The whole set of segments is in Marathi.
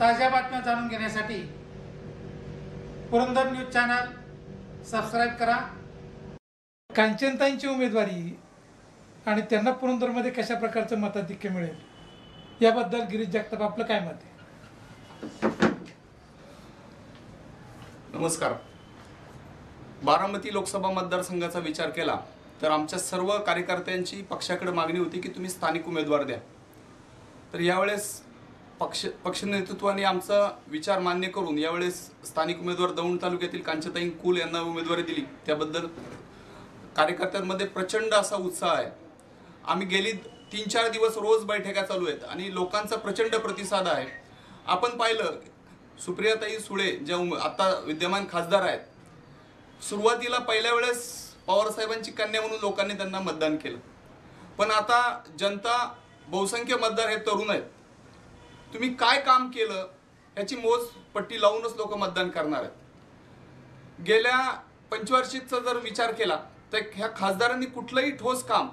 ताज्या बातम्या जाणून घेण्यासाठी पुरंदर न्यूज चॅनल सबस्क्राईब करा. कांचनताईंची उमेदवारी आणि त्यांना पुरंदरमध्ये कशा प्रकारचं मताधिक्य मिळेल याबद्दल गिरीश जगताप आपलं काय मत आहे? नमस्कार. बारामती लोकसभा मतदारसंघाचा विचार केला तर आमच्या सर्व कार्यकर्त्यांची पक्षाकडे मागणी होती की तुम्ही स्थानिक उमेदवार द्या. तर यावेळेस पक्ष पक्ष नेतृत्वाने आमचा विचार मान्य करून यावेळेस स्थानिक उमेदवार दौंड तालुक्यातील कांचताई कुल यांना उमेदवारी दिली. त्याबद्दल कार्यकर्त्यांमध्ये प्रचंड असा उत्साह आहे. आम्ही गेली तीन चार दिवस रोज बैठका चालू आहेत आणि लोकांचा प्रचंड प्रतिसाद आहे. आपण पाहिलं सुप्रियाताई सुळे ज्या उम- आता विद्यमान खासदार आहेत सुरुवातीला पहिल्या वेळेस पवारसाहेबांची कन्या म्हणून लोकांनी त्यांना मतदान केलं. पण आता जनता बहुसंख्य मतदार हे तरुण आहेत. तुम्ही काय काम केलं याची मोज पट्टी लावूनच लोक मतदान करणार आहेत. गेल्या पंचवार्षिकचा जर विचार केला तर ह्या खासदारांनी कुठलंही ठोस काम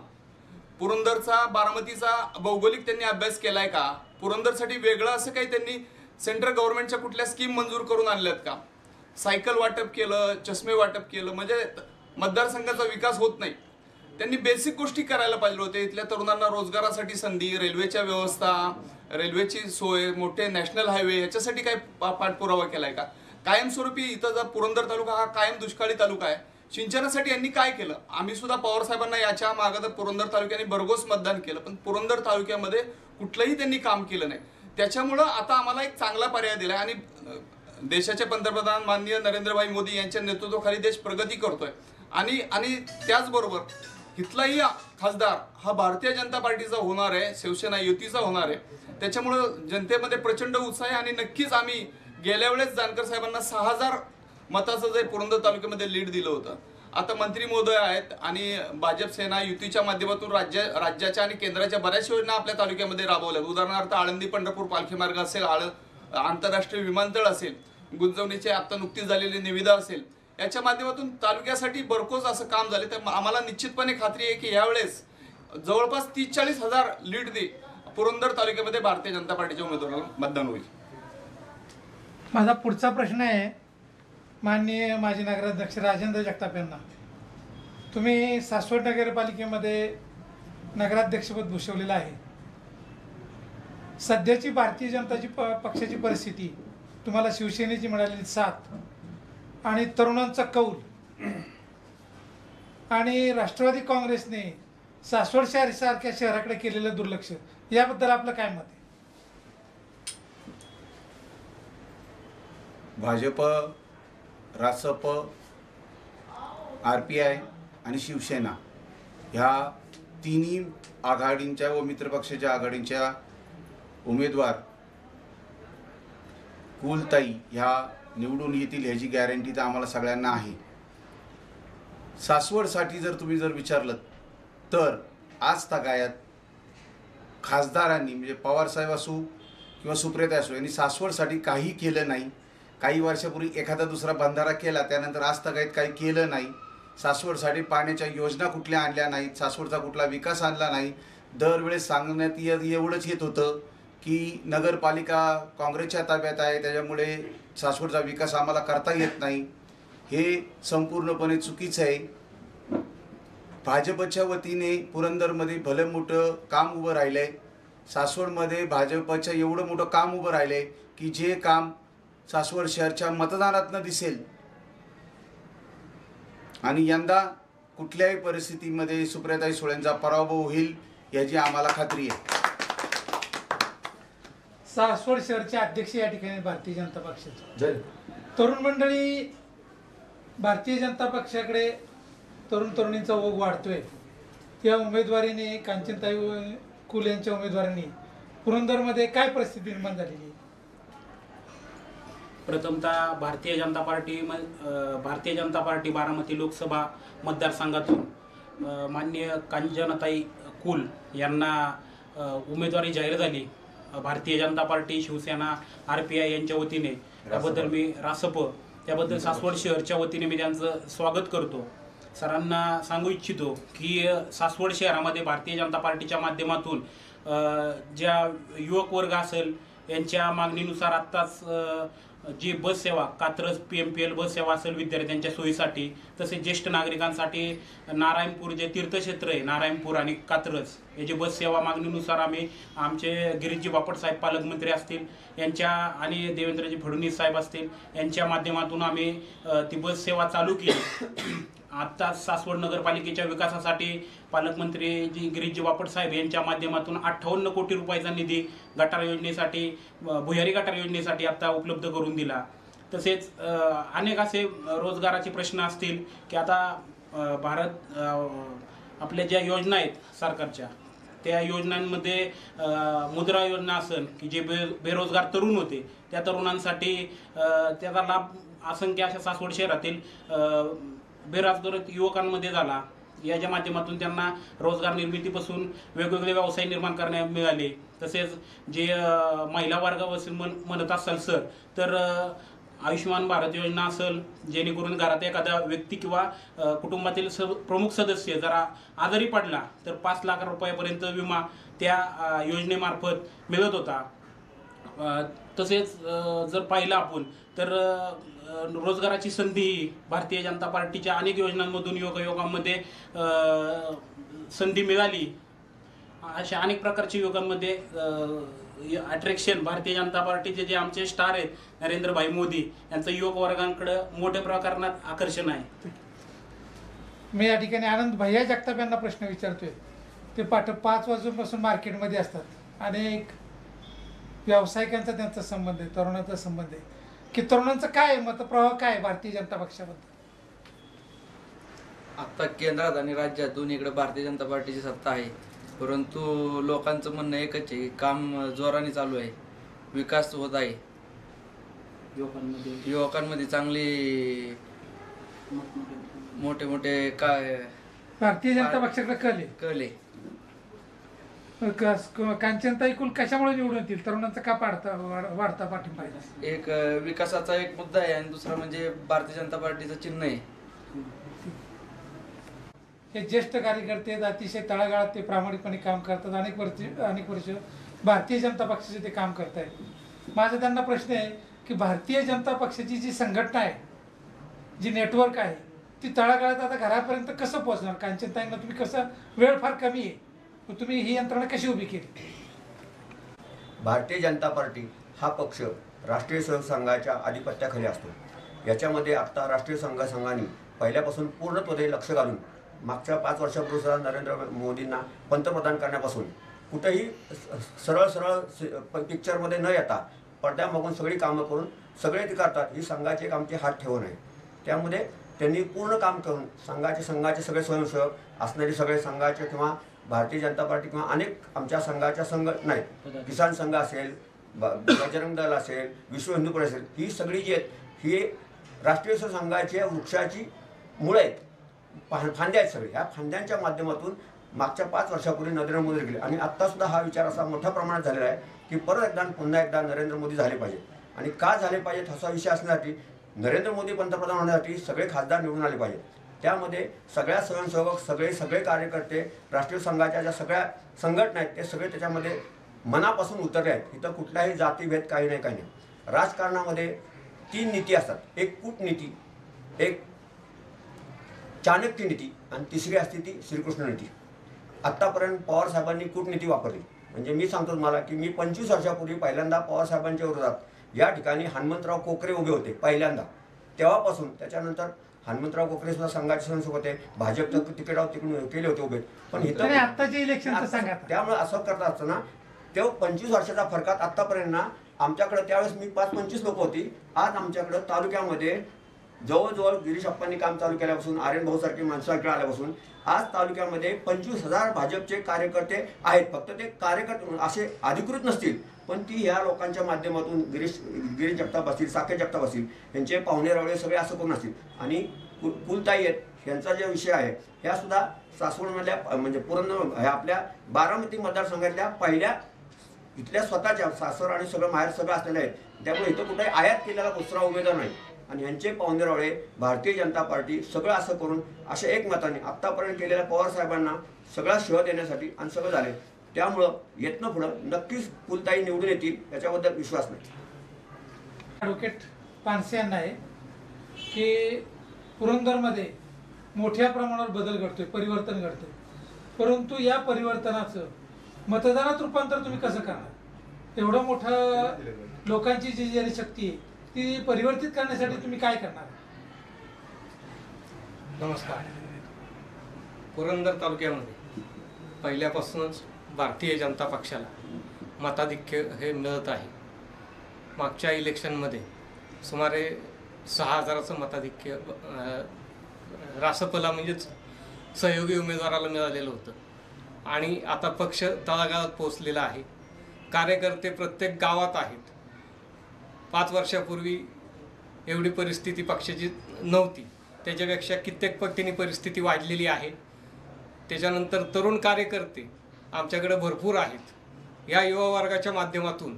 पुरंदरचा बारामतीचा भौगोलिक त्यांनी अभ्यास केलाय का? पुरंदरसाठी वेगळं असं काही त्यांनी सेंट्रल गव्हर्नमेंटच्या कुठल्या स्कीम मंजूर करून आणल्यात का? सायकल वाटप केलं चष्मे वाटप केलं म्हणजे मतदारसंघाचा विकास होत नाही. त्यांनी बेसिक गोष्टी करायला पाहिजे होते. इथल्या तरुणांना रोजगारासाठी संधी रेल्वेच्या व्यवस्था रेल्वेची सोय मोठे नॅशनल हायवे याच्यासाठी काय पा- पाठपुरावा केलाय का? कायमस्वरूपी इथं जर पुरंदर तालुका हा कायम दुष्काळी तालुका आहे. सिंचनासाठी यांनी काय केलं? आम्ही सुद्धा पवार साहेबांना याच्या मागं तर पुरंदर तालुक्याने भरघोस मतदान केलं पण पुरंदर तालुक्यामध्ये कुठलंही त्यांनी काम केलं नाही. त्याच्यामुळं आता आम्हाला एक चांगला पर्याय दिला आणि देशाचे पंतप्रधान माननीय नरेंद्रभाई मोदी यांच्या नेतृत्वाखाली देश प्रगती करतोय. आणि आणि त्याचबरोबर इथलाही खासदार हा भारतीय जनता पार्टीचा होणार आहे शिवसेना युतीचा होणार आहे. त्याच्यामुळं जनतेमध्ये प्रचंड उत्साह आहे आणि नक्कीच आम्ही गेल्या वेळेस जानकर साहेबांना सहा हजार मताचं जे पुरंदर तालुक्यामध्ये लीड दिलं होतं. आता मंत्री महोदय आहेत आणि भाजप सेना युतीच्या माध्यमातून राज्य राज्याच्या आणि केंद्राच्या बऱ्याच योजना आपल्या तालुक्यामध्ये राबवल्या. उदाहरणार्थ आळंदी पंढरपूर पालखी मार्ग असेल आळ आंतरराष्ट्रीय विमानतळ असेल गुंजवणीचे आता नुकतीच झालेली निविदा असेल याच्या माध्यमातून तालुक्यासाठी भरकोस असं काम झाले. तर आम्हाला निश्चितपणे खात्री आहे की यावेळेस जवळपास तीस चाळीस हजार लीड दे पुरंदर तालुक्यामध्ये भारतीय जनता पार्टीच्या उमेदवाराला मतदान होईल. माझा पुढचा प्रश्न आहे माननीय माजी नगराध्यक्ष राजेंद्र जगताप यांना. तुम्ही सासवड नगरपालिकेमध्ये नगराध्यक्षपद भूषवलेलं आहे. सध्याची भारतीय जनताची प पक्षाची परिस्थिती तुम्हाला शिवसेनेची मिळालेली साथ आणि तरुणांचा कौल. आणि राष्ट्रवादी काँग्रेसने सासवड शहर सारख्या शहराकडे केलेलं दुर्लक्ष याबद्दल आपलं काय मत आहे? Bhajap Rasap R P I आणि शिवसेना ह्या तिन्ही आघाडींच्या व मित्रपक्षाच्या आघाडींच्या उमेदवार कुलताई ह्या निवडून येतील ह्याची गॅरंटी तर आम्हाला सगळ्यांना आहे. सासवडसाठी जर तुम्ही जर विचारलं तर आज तगायात खासदारांनी म्हणजे पवारसाहेब असो किंवा सुप्रियता असो यांनी सासवडसाठी काही केलं नाही. काही वर्षापूर्वी एखादा दुसरा बंधारा केला त्यानंतर आज तगायत काही केलं नाही. सासवडसाठी पाण्याच्या योजना कुठल्या आणल्या नाहीत सासवडचा कुठला विकास आणला नाही. दरवेळेस सांगण्यात येत एवढंच येत होतं. की नगरपालिका काँग्रेसच्या ताब्यात आहे त्याच्यामुळे सासवडचा विकास आम्हाला करता येत नाही. हे संपूर्णपणे चुकीचं आहे. भाजपच्या वतीने पुरंदरमध्ये भलं मोठं काम उभं राहिलं आहे सासवडमध्ये भाजपच्या एवढं मोठं काम उभं राहिलं आहे की जे काम सासवड शहरच्या मतदानातनं दिसेल. आणि यंदा कुठल्याही परिस्थितीमध्ये सुप्रियाताई सुळेंचा पराभव होईल याची आम्हाला खात्री आहे. सासवड शहरचे अध्यक्ष या ठिकाणी भारतीय जनता पक्षाचे. तरुण मंडळी भारतीय जनता पक्षाकडे तरुण तरुणींचा ओघ वाढतोय. या उमेदवारीने कांचनताई कुल यांच्या उमेदवारांनी पुरंदरमध्ये काय परिस्थिती निर्माण झालेली? आहे? प्रथमतः भारतीय जनता पार्टी म- अ, भारतीय जनता पार्टी बारामती लोकसभा मतदारसंघातून अ, माननीय कांचनताई कुल यांना अ, उमेदवारी जाहीर झाली. Bharatiya Janata party Shivsena R P I यांच्या वतीने त्याबद्दल मी रासप त्याबद्दल सासवड शहरच्या वतीने मी त्यांचं स्वागत करतो. सरांना सांगू इच्छितो की सासवड शहरामध्ये भारतीय जनता पार्टीच्या माध्यमातून ज्या युवक वर्ग असेल यांच्या मागणीनुसार आत्ताच जी बस सेवा Katraj P M P L bus सेवा असेल विद्यार्थ्यांच्या सोयीसाठी तसेच ज्येष्ठ नागरिकांसाठी नारायणपूर जे तीर्थक्षेत्र आहे नारायणपूर आणि कात्रज याची बस सेवा मागणीनुसार आम्ही आमचे गिरीशजी बापट साहेब पालकमंत्री असतील यांच्या आणि देवेंद्रजी फडणवीस साहेब असतील यांच्या माध्यमातून आम्ही ती बस सेवा चालू केली. आता सासवड नगरपालिकेच्या विकासासाठी पालकमंत्री जी गिरीशजी बापट साहेब यांच्या माध्यमातून अठ्ठावन्न कोटी रुपयाचा निधी गटार योजनेसाठी भुयारी गटार योजनेसाठी आता उपलब्ध करून दिला. तसेच अनेक असे रोजगाराचे प्रश्न असतील की आता भारत आपल्या ज्या योजना आहेत सरकारच्या त्या योजनांमध्ये मुद्रा योजना असेल की जे बे बेरोजगार तरुण होते त्या तरुणांसाठी त्याचा लाभ असंख्य अशा सासवड शहरातील बेरोजगार युवकांमध्ये झाला. याच्या माध्यमातून त्यांना रोजगार निर्मितीपासून वेगवेगळे व्यवसाय निर्माण करण्यात मिळाले. तसेच जे महिला वर्गापासून म्हण म्हणत असाल सर तर आयुष्यमान भारत योजना असेल जेणेकरून घरात एखादा व्यक्ती किंवा कुटुंबातील स प्रमुख सदस्य जरा आजारी पडला तर पाच लाख रुपयापर्यंत विमा त्या योजनेमार्फत मिळत होता. तसेच जर पाहिलं आपण तर रोजगाराची संधी भारतीय जनता पार्टीच्या अनेक योजनांमधून योगायोगामध्ये संधी मिळाली. अशा अनेक प्रकारच्या योगामध्ये अट्रॅक्शन भारतीय जनता पार्टीचे जे आमचे स्टार आहेत नरेंद्रभाई मोदी यांचं युवक वर्गांकडे मोठ्या प्रकरणात आकर्षण आहे. मी या ठिकाणी आनंद भैया जगताप यांना प्रश्न विचारतोय. ते पाठ पाच वाजूपासून मार्केटमध्ये असतात. अनेक व्यावसायिकांचा त्यांचा संबंध आहे तरुणांचा संबंध आहे. की तरुणांचं काय मतप्रवाह काय आहे भारतीय जनता पक्षाबद्दल आता केंद्रात आणि राज्यात दोन्हीकडे भारतीय जनता पार्टीची सत्ता आहे. परंतु लोकांचं म्हणणं एकच आहे की काम जोराने चालू आहे. विकास होत आहे. युवकांमध्ये. युवकांमध्ये चांगली मोठे मोठे काय? भारतीय जनता पक्षाकडे कल आहे. कल आहे. क- कांचनताई कुल कशामुळे निवडून येतील? तरुणांचा का पाडता वाढ- वाढता पाठिंबा एक विकासाचा एक मुद्दा आहे आणि दुसरा म्हणजे भारतीय जनता पार्टीचं चिन्ह आहे. हे ज्येष्ठ कार्यकर्ते आहेत अतिशय तळागाळात ते प्रामाणिकपणे काम करतात. अनेक वर्ष अनेक वर्ष भारतीय जनता पक्षाचे ते काम करत आहेत माझा त्यांना प्रश्न आहे की भारतीय जनता पक्षाची जी संघटना आहे जी नेटवर्क आहे ती तळागाळात आता घरापर्यंत कसं पोहोचणार? कांचनताईंना तुम्ही कसं वेळ फार कमी आहे. मग तुम्ही ही यंत्रणा कशी उभी केली? भारतीय जनता पार्टी हा पक्ष राष्ट्रीय सहसंघाच्या आधिपत्याखाली असतो. याच्यामध्ये आत्ता राष्ट्रीय संघ संघाने पहिल्यापासून पूर्णत्वाने लक्ष घालून मागच्या पाच वर्षापूर्वी सुद्धा नरेंद्र मोदींना पंतप्रधान करण्यापासून कुठेही स- सरळ सरळ प- पिक्चरमध्ये न येता पडद्यामागून सगळी कामं करून सगळे ते करतात ही संघाची एक आमची हात ठेवून आहे. त्यामध्ये त्यांनी पूर्ण काम करून संघाचे संघाचे सगळे स्वयंसेवक असणारे सगळे संघाचे किंवा भारतीय जनता पार्टी किंवा अनेक आमच्या संघाच्या संघटना आहेत किसान संघ असेल ब- बजरंग दल असेल विश्व हिंदू परिषद असेल ही सगळी जी आहेत ही राष्ट्रीय संघाच्या वृक्षाची मुळं आहेत. फा- फांद्या आहेत सगळे. ह्या फांद्यांच्या माध्यमातून मागच्या पाच वर्षापूर्वी नरेंद्र मोदी गेले. आणि आत्तासुद्धा हा विचार असा मोठ्या प्रमाणात झालेला आहे की परत एकदा पुन्हा एकदा नरेंद्र मोदी झाले पाहिजे आणि का झाले पाहिजेत असा विषय असण्यासाठी नरेंद्र मोदी पंतप्रधान होण्यासाठी सगळे खासदार निवडून आले पाहिजेत. त्यामध्ये सगळ्या स्वयंसेवक सगळे सगळे कार्यकर्ते राष्ट्रीय संघाच्या ज्या सगळ्या संघटना आहेत ते सगळे त्याच्यामध्ये मनापासून उतरले आहेत. इथं कुठलाही जातीभेद काही नाही काही नाही. राजकारणामध्ये तीन नीती असतात. एक कूटनीती एक चाणक्य नीती आणि तिसरी असते ती श्रीकृष्ण नीती. आत्तापर्यंत पवार साहेबांनी कूटनीती वापरली. म्हणजे मी सांगतो तुम्हाला की मी पंचवीस वर्षापूर्वी पहिल्यांदा पवार साहेबांच्या विरोधात या ठिकाणी हनुमंतराव कोकरे उभे होते पहिल्यांदा. तेव्हापासून त्याच्यानंतर हनुमंतराव कोकरे सुद्धा संघाचे संसद होते. भाजपचं तिकीटावर तिकडून केले होते उभे. पण इथं आत्ताच्या इलेक्शनचं सांगा आता. त्यामुळे असं करत असताना तेव्हा पंचवीस वर्षाचा फरकात आतापर्यंत आमच्याकडे त्यावेळेस मी पाच पंचवीस लोक होती. आज आमच्याकडे तालुक्यामध्ये जवळजवळ गिरीश अप्पांनी काम चालू केल्यापासून आर्यन भाऊ माणसं आल्यापासून आज तालुक्यामध्ये पंचवीस हजार भाजपचे कार्यकर्ते आहेत. फक्त ते कार्यकर्ते असे अधिकृत नसतील पण ती ह्या लोकांच्या माध्यमातून गिरीश गिरीश जगताप असतील साखे जगताप असतील यांचे पाहुणे रावळे सगळे असं करून असतील. आणि कुल कुलताई आहेत यांचा जे विषय आहे ह्या सुद्धा सासवडमधल्या म्हणजे पूर्ण ह्या आपल्या बारामती मतदारसंघातल्या पहिल्या इथल्या स्वतःच्या सासर आणि सगळं माहेर सगळं असलेलं आहे त्यामुळे इथं कुठे आयात केलेला दुसरा उमेदवार नाही. आणि यांचे पाहुणेरावळे भारतीय जनता पार्टी सगळं असं करून अशा एक मताने आत्तापर्यंत केलेल्या पवार साहेबांना सगळा शह देण्यासाठी आणि सगळं झाले. त्यामुळं येतनं पुढं नक्कीच फुलताई निवडून येतील याच्याबद्दल विश्वास नाही. ॲडव्होकेट पानसे यांना आहे की पुरंदरमध्ये मोठ्या प्रमाणावर बदल घडतोय परिवर्तन घडतोय. परंतु या परिवर्तनाचं मतदानात रूपांतर तुम्ही कसं करणार? एवढं मोठं लोकांची जी जनशक्ती आहे ती परिवर्तित करण्यासाठी तुम्ही काय करणार? नमस्कार. पुरंदर तालुक्यामध्ये पहिल्यापासूनच भारतीय जनता पक्षाला मताधिक्य हे मिळत आहे. मागच्या इलेक्शनमध्ये सुमारे सहा हजाराचं मताधिक्य रासपला म्हणजेच सहयोगी उमेदवाराला मिळालेलं होतं. आणि आता पक्ष तळागाळात पोचलेला आहे. कार्यकर्ते प्रत्येक गावात आहेत. पाच वर्षापूर्वी एवढी परिस्थिती पक्षाची नव्हती. त्याच्यापेक्षा कित्येक पटीने परिस्थिती वाढलेली आहे. त्याच्यानंतर तरुण कार्यकर्ते आमच्याकडे भरपूर आहेत. या युवा वर्गाच्या माध्यमातून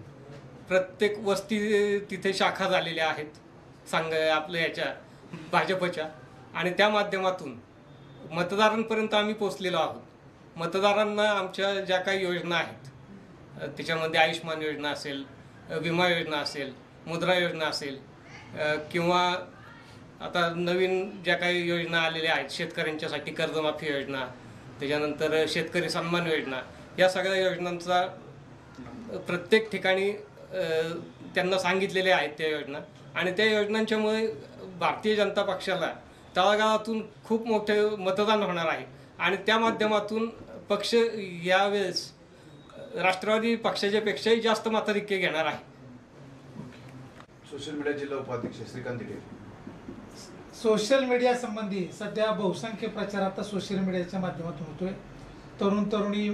प्रत्येक वस्ती तिथे शाखा झालेल्या आहेत सांग आपल्या याच्या भाजपच्या. आणि त्या माध्यमातून मतदारांपर्यंत आम्ही पोचलेलो आहोत. मतदारांना आमच्या ज्या काही योजना आहेत त्याच्यामध्ये आयुष्यमान योजना असेल विमा योजना असेल मुद्रा योजना असेल किंवा आता नवीन ज्या काही योजना आलेल्या आहेत शेतकऱ्यांच्यासाठी कर्जमाफी योजना त्याच्यानंतर शेतकरी सन्मान योजना या सगळ्या योजनांचा प्रत्येक ठिकाणी त्यांना सांगितलेल्या आहेत त्या योजना. आणि त्या योजनांच्यामुळे भारतीय जनता पक्षाला तळागाळातून खूप मोठे मतदान होणार आहे. आणि त्या माध्यमातून पक्ष यावेळेस राष्ट्रवादी पक्षाच्या पेक्षाही जास्त मताधिक्य घेणार आहे. सोशल मीडिया जिल्हा उपाध्यक्ष श्रीकांत दिले सोशल मीडिया संबंधी सध्या बहुसंख्य प्रचार आता सोशल मीडियाच्या माध्यमातून होतोय. तरुण तरुणी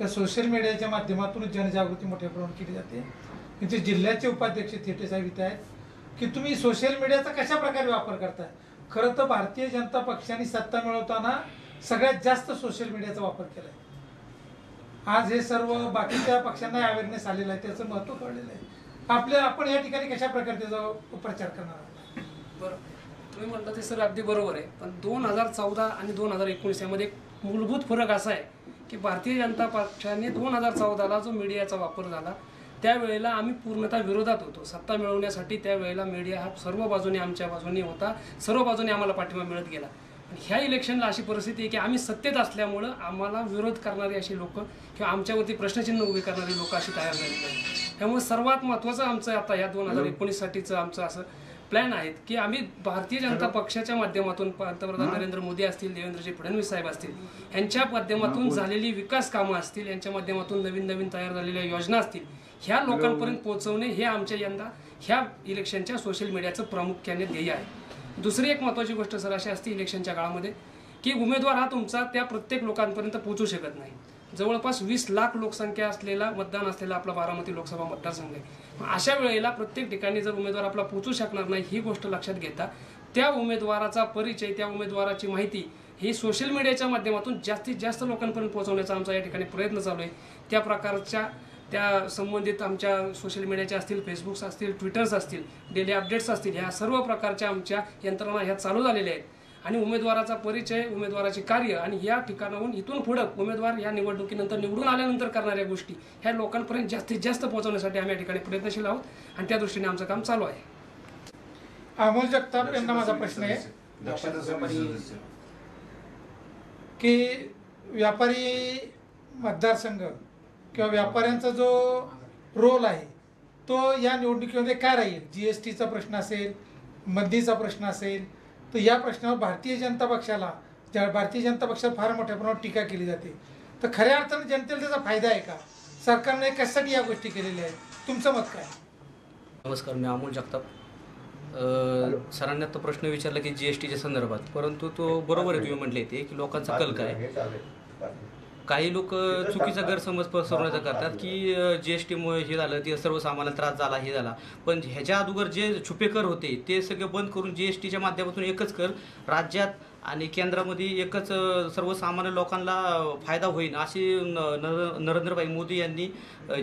या सोशल मीडियाच्या माध्यमातून जनजागृती मोठ्या प्रमाणात केली जाते. इथे जिल्ह्याचे उपाध्यक्ष थेटे साहेब इथे आहेत. की तुम्ही सोशल मीडियाचा कशा प्रकारे वापर करताय? खरं तर भारतीय जनता पक्षाने सत्ता मिळवताना सगळ्यात जास्त सोशल मीडियाचा वापर केलाय. आज हे सर्व बाकीच्या पक्षांना अवेअरनेस आलेलं आहे त्याचं महत्त्व कळलेलं आहे. आपल्या आपण या ठिकाणी कशा प्रकारे त्याचा प्रचार करणार आहोत? बरं. तुम्ही म्हणलं ते सर अगदी बरोबर आहे पण दोन हजार चौदा आणि दोन हजार एकोणीस यामध्ये एक मूलभूत फरक असा आहे की भारतीय जनता पक्षाने दोन हजार चौदाला जो मीडियाचा वापर झाला त्यावेळेला आम्ही पूर्णतः विरोधात होतो. सत्ता मिळवण्यासाठी त्यावेळेला मीडिया हा सर्व बाजूने आमच्या बाजूने होता सर्व बाजूने आम्हाला पाठिंबा मिळत गेला. ह्या इलेक्शनला अशी परिस्थिती आहे की आम्ही सत्तेत असल्यामुळं आम्हाला विरोध करणारी अशी लोक किंवा आमच्यावरती प्रश्नचिन्ह उभी करणारी लोक अशी तयार झालेली आहेत. त्यामुळे सर्वात महत्त्वाचं आमचं आता या दोन हजार एकोणीससाठीचं आमचं असं प्लॅन आहेत की आम्ही भारतीय जनता पक्षाच्या माध्यमातून पंतप्रधान नरेंद्र मोदी असतील देवेंद्रजी फडणवीस साहेब असतील यांच्या माध्यमातून झालेली विकास कामं असतील यांच्या माध्यमातून नवीन नवीन तयार झालेल्या योजना असतील ह्या लोकांपर्यंत पोहोचवणे हे आमच्या यंदा ह्या इलेक्शनच्या सोशल मीडियाचं प्रामुख्याने ध्येय आहे. दुसरी एक महत्त्वाची गोष्ट सर अशी असते इलेक्शनच्या काळामध्ये की उमेदवार हा तुमचा त्या प्रत्येक लोकांपर्यंत पोहोचू शकत नाही. जवळपास वीस लाख लोकसंख्या असलेला मतदान असलेला आपला बारामती लोकसभा मतदारसंघ आहे. अशा वेळेला प्रत्येक ठिकाणी जर उमेदवार आपला पोचू शकणार नाही ही गोष्ट लक्षात घेता त्या उमेदवाराचा परिचय त्या उमेदवाराची माहिती ही सोशल मीडियाच्या माध्यमातून जास्तीत जास्त लोकांपर्यंत पोहोचवण्याचा आमचा या ठिकाणी प्रयत्न चालू आहे. त्या प्रकारच्या त्या संबंधित आमच्या सोशल मीडियाच्या असतील फेसबुक्स असतील ट्विटर्स असतील डेली अपडेट्स असतील ह्या सर्व प्रकारच्या आमच्या यंत्रणा ह्या चालू झालेल्या आहेत. आणि उमेदवाराचा परिचय उमेदवाराचे कार्य आणि या ठिकाणाहून इथून पुढं उमेदवार या निवडणुकीनंतर निवडून आल्यानंतर करणाऱ्या गोष्टी ह्या लोकांपर्यंत जास्तीत जास्त पोहोचवण्यासाठी आम्ही या ठिकाणी प्रयत्नशील आहोत आणि त्या दृष्टीने आमचं काम चालू आहे. अमोल जगताप यांना माझा प्रश्न आहे. की व्यापारी मतदारसंघ किंवा व्यापाऱ्यांचा जो रोल आहे तो या निवडणुकीमध्ये काय राहील? जी एस टीचा प्रश्न असेल मंदीचा प्रश्न असेल तर या प्रश्नावर भारतीय जनता पक्षाला ज्या भारतीय जनता पक्षाला फार मोठ्या प्रमाणात टीका केली जाते. तर खऱ्या अर्थाने जनतेला त्याचा फायदा आहे का? सरकारने कशासाठी या गोष्टी केलेल्या आहेत? तुमचं मत काय? नमस्कार मी अमोल जगताप. अ, सरांनी आता प्रश्न विचारला की जी एस टीच्या संदर्भात परंतु तो बरोबर आहे तुम्ही म्हटले ते की लोकांचा कल काय? चालेल काही लोक चुकीचा गैरसमज पसरवण्याचा करतात की जी एस टीमुळे हे झालं ते सर्वसामान्य त्रास झाला हे झाला. पण ह्याच्या अगोदर जे छुपे कर होते ते सगळे बंद करून जी एस टीच्या माध्यमातून एकच कर. राज्यात आणि केंद्रामध्ये एकच सर्वसामान्य लोकांना फायदा होईल अशी नरेंद्रभाई मोदी यांनी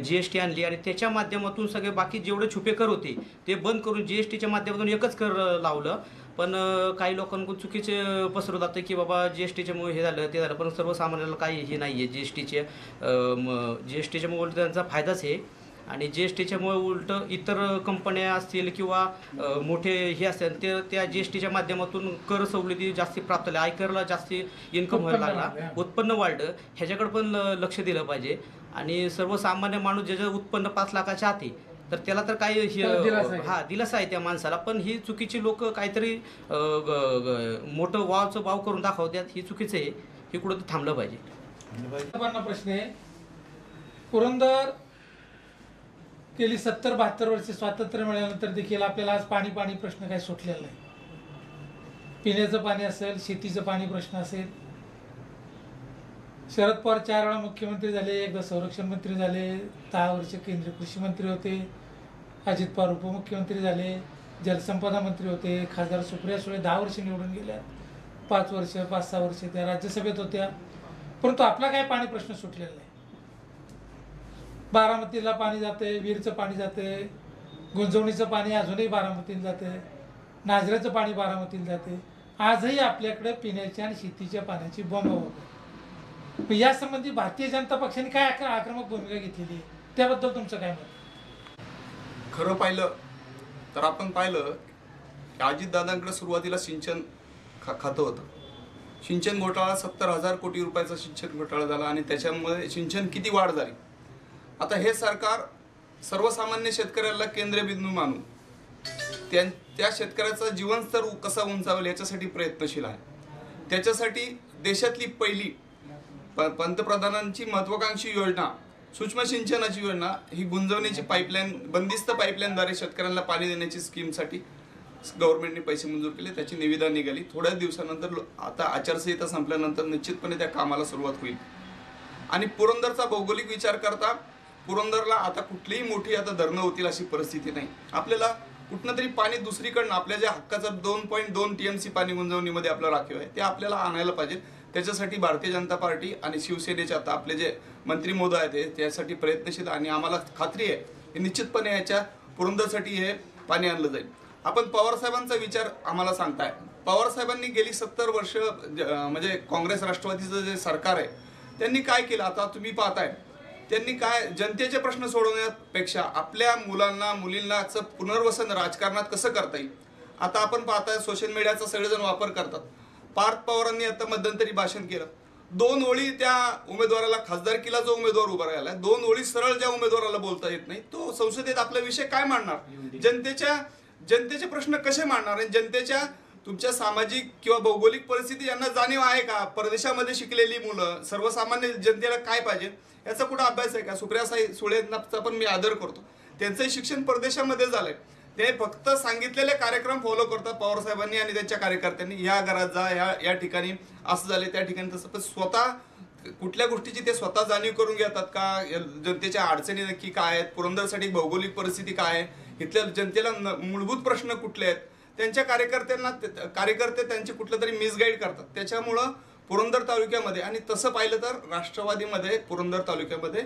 जी एस टी आणली आणि त्याच्या माध्यमातून सगळे बाकी जेवढे छुपे कर होते ते बंद करून जी एस टीच्या माध्यमातून एकच कर लावलं. पण काही लोकांकडून चुकीचे अ, पसरवलं जातं की बाबा जी एस टीच्यामुळे हे झालं ते झालं. पण सर्वसामान्याला काही हे नाही आहे जी एस टीचे जी एस टीच्यामुळे उलट त्यांचा फायदाच आहे. आणि जी एस टीच्यामुळे उलट इतर कंपन्या असतील किंवा मोठे हे असतील ते त्या जी एस टीच्या माध्यमातून कर सवलती जास्ती प्राप्त झाल्या. आयकरला जास्ती इन्कम व्हायला लागला. उत्पन्न वाढलं. ह्याच्याकडे पण लक्ष दिलं पाहिजे. आणि सर्वसामान्य माणूस ज्याचं उत्पन्न पाच लाखाच्या आत आहे तर त्याला तर काही आहे. हे- दिलासा आहे त्या माणसाला. पण ही चुकीची लोक काहीतरी मोठं वावचं वाव करून दाखवतात ही चुकीचं आहे. हे कुठं थांबलं पाहिजे. प्रश्न आहे. पुरंदर गेली सत्तर बहात्तर वर्षे स्वातंत्र्य मिळाल्यानंतर देखील आपल्याला आज पाणी पाणी प्रश्न काही सुटलेला नाही. पिण्याचं पाणी असेल शेतीचं पाणी प्रश्न असेल शरद पवार चार वेळा मुख्यमंत्री झाले एकदा संरक्षण मंत्री झाले दहा वर्ष केंद्रीय कृषी मंत्री होते अजित पवार उपमुख्यमंत्री झाले जलसंपदा मंत्री होते खासदार सुप्रिया सुळे दहा वर्ष निवडून गेल्या पाच वर्ष पाच सहा वर्ष त्या राज्यसभेत होत्या. परंतु आपला काय पाणी प्रश्न सुटलेला नाही. बारामतीला पाणी जाते विहीरचं पाणी जाते गुंजवणीचं पाणी अजूनही बारामतीला जाते नाजऱ्याचं पाणी बारामतीला जाते आजही आपल्याकडे पिण्याच्या आणि शेतीच्या पाण्याची बॉम्ब होते या संबंधी भारतीय जनता पक्षाने काय आक्र- आक्रमक भूमिका घेतलेली आहे? त्याबद्दल तुमचं काय मत? खरं पाहिलं तर आपण पाहिलं की अजितदादांकडे सुरुवातीला सिंचन खा खातं होतं. सिंचन घोटाळा सत्तर हजार कोटी रुपयाचा सिंचन घोटाळा झाला आणि त्याच्यामुळे सिंचन किती वाढ झाली? आता हे सरकार सर्वसामान्य शेतकऱ्याला केंद्रबिंदू मानून त्या त्या शेतकऱ्याचा जीवनस्तर उ- कसा उंचावेल याच्यासाठी प्रयत्नशील आहे. त्याच्यासाठी देशातली पहिली प पंतप्रधानांची महत्वाकांक्षी योजना सूक्ष्म सिंचनाची योजना ही गुंजवणीची पाईपलाईन बंदिस्त पाईपलाईनद्वारे शेतकऱ्यांना पाणी देण्याची स्कीमसाठी गव्हर्नमेंटने पैसे मंजूर केले. त्याची निविदा निघाली. थोड्याच दिवसानंतर आता आचारसंहिता संपल्यानंतर निश्चितपणे त्या कामाला सुरुवात होईल. आणि पुरंदरचा भौगोलिक विचार करता पुरंदरला आता कुठलीही मोठी आता धरणं होतील अशी परिस्थिती नाही. आपल्याला कुठनं तरी पाणी दुसरीकडनं आपल्या ज्या हक्काचं दोन पॉईंट दोन टी एम सी पाणी गुंजवणीमध्ये आपलं राखीव आहे ते आपल्याला आणायला पाहिजे त्याच्यासाठी भारतीय जनता पार्टी आणि शिवसेनेचे आता आपले जे मंत्री मोदी आहेत त्यासाठी प्रयत्नशील आणि आम्हाला खात्री आहे की निश्चितपणे याच्या पुरंदरसाठी हे पाणी आणलं जाईल. आपण पवार साहेबांचा विचार आम्हाला सांगताय. पवार साहेबांनी गेली सत्तर वर्ष म्हणजे काँग्रेस राष्ट्रवादीचं जे सरकार आहे त्यांनी काय केलं? आता तुम्ही पाहताय. त्यांनी काय जनतेचे प्रश्न सोडवण्यापेक्षा आपल्या मुलांना मुलींनाचं पुनर्वसन राजकारणात कसं करता येईल? आता आपण पाहताय सोशल मीडियाचा सगळेजण वापर करतात. पार्थ पवारांनी आता मध्यंतरी भाषण केलं. दोन ओळी त्या उमेदवाराला खासदारकीला जो उमेदवार उभा राहिला दोन ओळी सरळ ज्या उमेदवाराला बोलता येत नाही तो संसदेत आपला विषय काय मांडणार? जनतेच्या जनतेचे प्रश्न कसे मांडणार? आणि जनतेच्या तुमच्या सामाजिक किंवा भौगोलिक परिस्थिती यांना जाणीव आहे का? परदेशामध्ये शिकलेली मुलं सर्वसामान्य जनतेला काय पाहिजे? याचा कुठं अभ्यास आहे का? सुप्रियासाई सुळेंचा पण मी आदर करतो. त्यांचंही शिक्षण परदेशामध्ये झालंय. ते फक्त सांगितलेले कार्यक्रम फॉलो करतात पवार साहेबांनी आणि त्यांच्या कार्यकर्त्यांनी. या घरात जा या या ठिकाणी असं झाले त्या ठिकाणी तसं. पण स्वतः कुठल्या गोष्टीची ते स्वतः जाणीव करून घेतात का? या जनतेच्या अडचणी नक्की काय आहेत? पुरंदरसाठी भौगोलिक परिस्थिती काय आहे? इथल्या जनतेला न- मूलभूत प्रश्न कुठले आहेत? त्यांच्या कार्यकर्त्यांना ते- कार्यकर्ते त्यांचे कुठलं तरी मिसगाईड करतात. त्याच्यामुळं पुरंदर तालुक्यामध्ये आणि तसं पाहिलं तर राष्ट्रवादीमध्ये पुरंदर तालुक्यामध्ये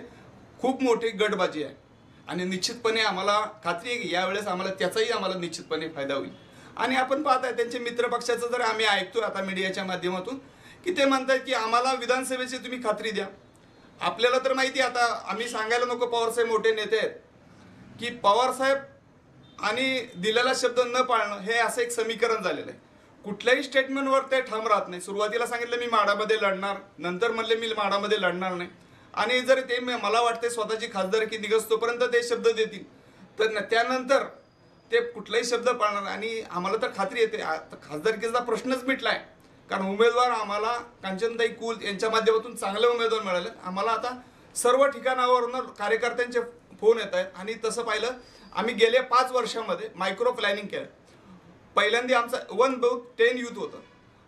खूप मोठी गटबाजी आहे. आणि निश्चितपणे आम्हाला खात्री आहे की यावेळेस आम्हाला त्याचाही आम्हाला निश्चितपणे फायदा होईल. आणि आपण पाहताय त्यांचे मित्रपक्षाचं जर आम्ही ऐकतोय आता मीडियाच्या माध्यमातून की ते म्हणतात की आम्हाला विधानसभेची तुम्ही खात्री द्या. आपल्याला तर माहिती आहे आता आम्ही सांगायला नको पवारसाहेब मोठे नेते आहेत. की पवारसाहेब आणि दिलेला शब्द न पाळणं हे असं एक समीकरण झालेलं आहे. कुठल्याही स्टेटमेंटवर ते ठाम राहत नाही. सुरुवातीला सांगितलं मी माडामध्ये लढणार नंतर म्हणले मी माडामध्ये लढणार नाही. आणि जर ते म- मला वाटते स्वतःची खासदारकी निघसतोपर्यंत ते शब्द देतील. तर न- त्यानंतर ते कुठलाही शब्द पाळणार आणि आम्हाला तर खात्री येते. खासदारकीचा प्रश्नच मिटला आहे कारण उमेदवार आम्हाला कांचनताई कुल यांच्या माध्यमातून चांगले उमेदवार मिळाले आम्हाला आता सर्व ठिकाणावरून कार्यकर्त्यांचे फोन येत आहेत. आणि तसं पाहिलं आम्ही गेल्या पाच वर्षामध्ये मायक्रो प्लॅनिंग केलं. पहिल्यांदा आमचं वन बूथ टेन युथ होतं.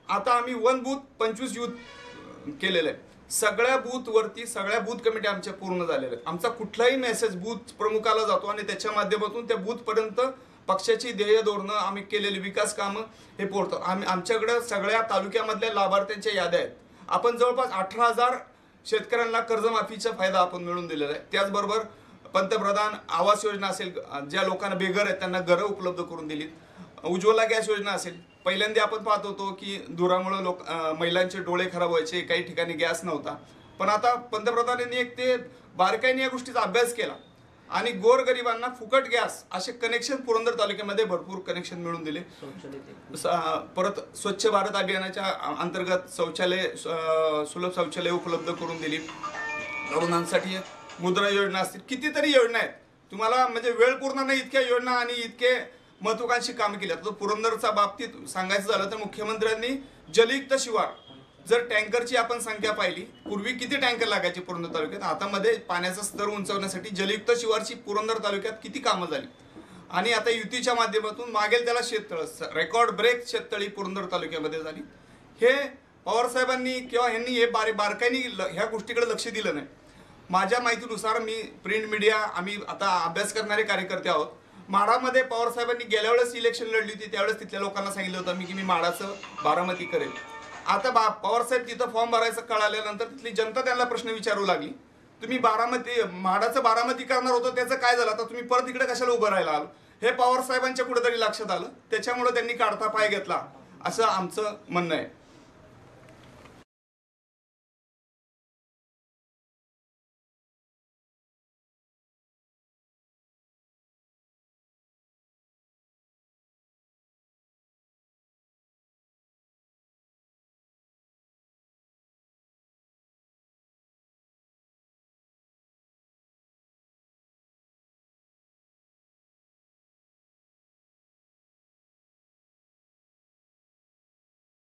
आता आम्ही वन बूथ पंचवीस युथ केलेलं आहे. सगळ्या बूथवरती सगळ्या बूथ कमिटी आमच्या पूर्ण झालेल्या आहेत. आमचा कुठलाही मेसेज बूथ प्रमुखाला जातो आणि त्याच्या माध्यमातून त्या बूथपर्यंत पक्षाची ध्येय धोरणं आम्ही केलेली विकास कामं हे पोहोचतो आम्ही आमच्याकडं सगळ्या तालुक्यामधल्या लाभार्थ्यांच्या याद्या आहेत. आपण जवळपास अठरा हजार शेतकऱ्यांना कर्जमाफीचा फायदा आपण मिळून दिलेला आहे. त्याचबरोबर पंतप्रधान आवास योजना असेल ज्या लोकांना बेघर आहेत त्यांना घरं उपलब्ध करून दिलीत. उज्ज्वला गॅस योजना असेल पहिल्यांदा आपण पाहत होतो की धुरामुळे लोक महिलांचे डोळे खराब व्हायचे काही ठिकाणी गॅस नव्हता. पण आता पंतप्रधानांनी एक ते बारकाईने या गोष्टीचा अभ्यास केला. आणि गोरगरिबांना फुकट गॅस असे कनेक्शन पुरंदर तालुक्यामध्ये भरपूर कनेक्शन मिळून दिले. परत स्वच्छ भारत अभियानाच्या अंतर्गत शौचालय सुलभ शौचालय उपलब्ध करून दिली. तरुणांसाठी मुद्रा योजना असतील कितीतरी योजना आहेत. तुम्हाला म्हणजे वेळ पूर्ण नाही इतक्या योजना आणि इतके महत्वाकांक्षी काम केली. आता पुरंदरच्या बाबतीत सांगायचं झालं तर मुख्यमंत्र्यांनी जलयुक्त शिवार जर टँकरची आपण संख्या पाहिली पूर्वी किती टँकर लागायचे पुरंदर तालुक्यात? आता मध्ये पाण्याचा स्तर उंचावण्यासाठी जलयुक्त शिवारची पुरंदर तालुक्यात किती कामं झाली? आणि आता युतीच्या माध्यमातून मागेल त्याला शेततळ रेकॉर्ड ब्रेक शेततळी पुरंदर तालुक्यामध्ये झाली. हे पवारसाहेबांनी किंवा ह्यांनी हे बारे बारकाईने ल- ह्या गोष्टीकडे लक्ष दिलं नाही. माझ्या माहितीनुसार मी प्रिंट मीडिया आम्ही आता अभ्यास करणारे कार्यकर्ते आहोत. माडामध्ये पवार साहेबांनी गेल्या वेळेस इलेक्शन लढली होती त्यावेळेस तिथल्या लोकांना सांगितलं होतं मी की मी माडाचं बारामती करेल. आता बा पवारसाहेब तिथं फॉर्म भरायचं कळाल्यानंतर तिथली जनता त्यांना प्रश्न विचारू लागली. तुम्ही बारामती म्हाडाचं बारामती करणार होतं त्याचं काय झालं? आता तुम्ही परत इकडे कशाला उभं राहायला आलो हे पवारसाहेबांच्या कुठेतरी लक्षात आलं. त्याच्यामुळे त्यांनी काढता पाय घेतला असं आमचं म्हणणं आहे.